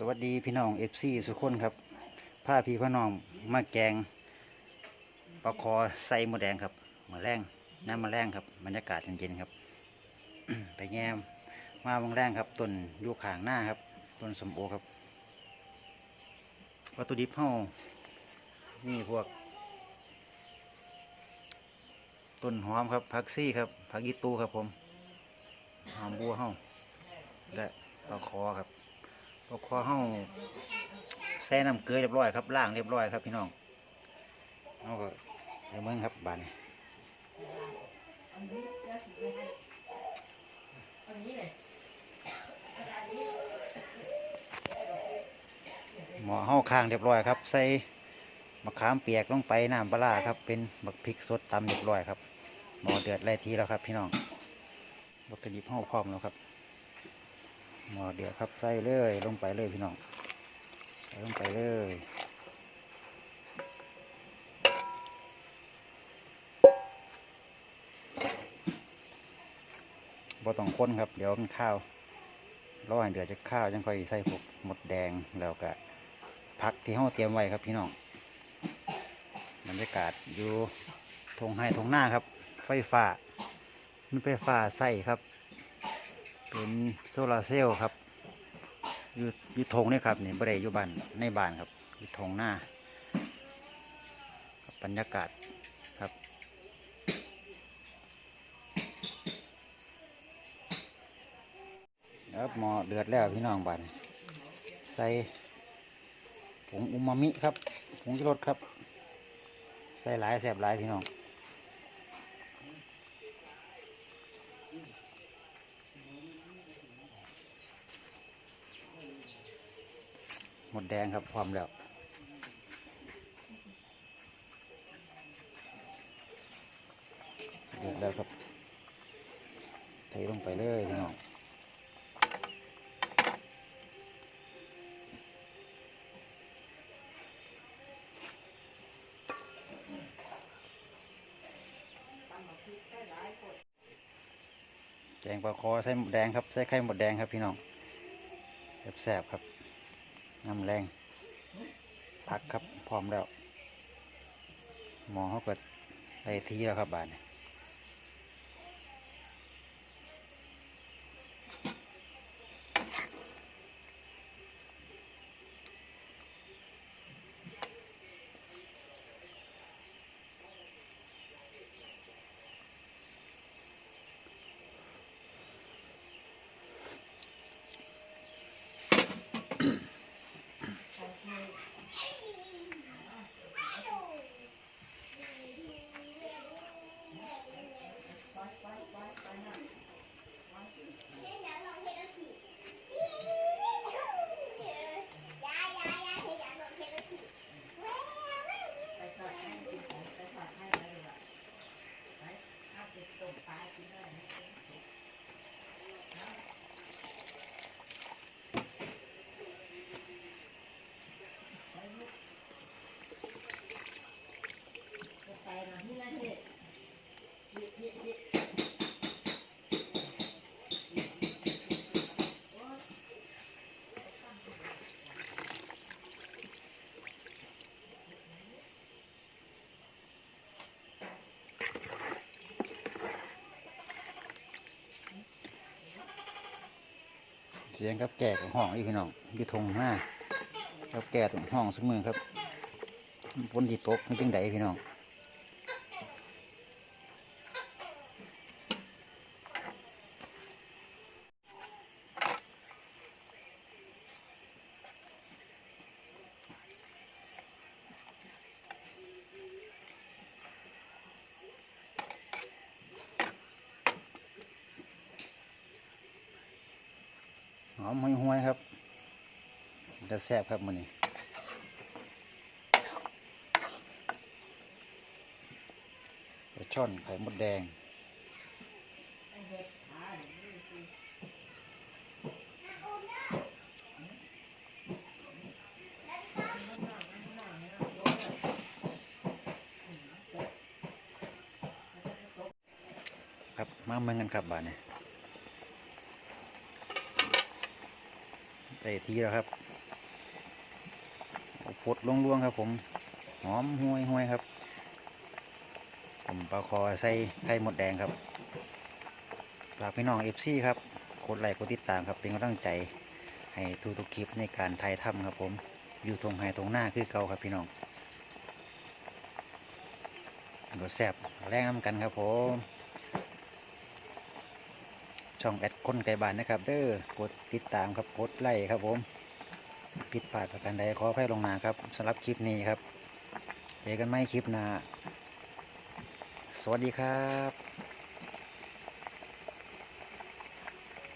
สวัสดีพี่น้องเอฟซีสุกคนครับผ้าพี่พ่อน้องมาแกงปลาคอใส่หมดแดงครับมาแรงน้ำมาแรงครับบรรยากาศเย็นๆครับ ไปแง้มมาบางแรงครับต้นยูขางหน้าครับต้นสมโอครับ วัตถุดิบเฮานี่พวก ต้นหอมครับผักซี่ครับผักอีตูครับผมหอมบัวเฮาและปลาคอครับ ปลาคอเฮาแช่น้ำเกลือเรียบร้อยครับล้างเรียบร้อยครับพี่น้องเอาก็เดี๋ยวมืองครับบานนี้หมอเฮาค้างเรียบร้อยครับ ใส่มะขามเปียกลงไปน้ำปลาครับ เป็นบักพริกสดตำเรียบร้อยครับหมอเดือดไล่ทีแล้วครับ พี่น้องวัตถุดิบเฮาพร้อมแล้วครับ หมอเดือดครับใส่เลยลงไปเลยพี่น้องใส่ลงไปเลยบ่ต้องค้นครับ เดี๋ยวมันข้าวรอให้เดือดจะข้าวจังค่อยใส่พวกหมดแดงแล้วก็ผักที่เราเตรียมไว้ครับพี่น้องบรรยากาศอยู่ทงไห้ทงหน้าครับ ไฟฟ้ามันไฟฟ้าใส่ครับ เป็นโซลาร์เซลล์ครับอยู่อยู่ทงนี่ครับนี่บริเวณอยู่บ้านในบ้านครับอยู่ทงหน้าบบรรยากาศครับ ครับหมอเดือดแล้วพี่น้องบ้านใส่ผงอูมามิครับผงชูรสครับ ใส่หลายแสบหลายพี่น้อง ดแดงครับพร้อมแล้วเดือดแล้วครับเทลงไปเลยพี่น้องแกงปลาคอใส่หมดแดงครับใส่ไข่หมดแดงครับพี่น้องแซ่บๆครับ น้ำแรงผักครับพร้อมแล้วหมอเขาเกิดไปทีแล้วครับบาน นี้ เสียงกับแก่ของห้องอีกพี่น้องอยู่ทงหน้ากับแก่ตรงห้องสมือครับฝนที่ตกมันจังไดพี่น้อง หอมห่วยๆครับจะแซ่บครับมันนี้ปลาช่อนไข่มดแดงครับมาเมืองกันครับบ้านเนี้ ได้ทีแล้วครับพดลวงๆครับ ผม หอมห่วยห่วยครับ ผมปลาคอใส่ไข่หมดแดงครับฝากพี่น้องเอฟซีครับกดไลค์กดติดตามครับ เป็นกำลังใจ ให้ทุกๆคลิปในการถ่ายทำครับ ผม อยู่ตรงไฮตรงหน้าคือเก่าครับพี่น้องรสแซ่บแรงน้ำกันครับผม ช่องแอดคนไก่บานนะครับเด้อกดติดตามครับกดไลค์ครับผมผิดพลาดประการใดขอให้ลงหนาครับสำหรับคลิปนี้ครับเจอกันไม่คลิปหน้าสวัสดีครับ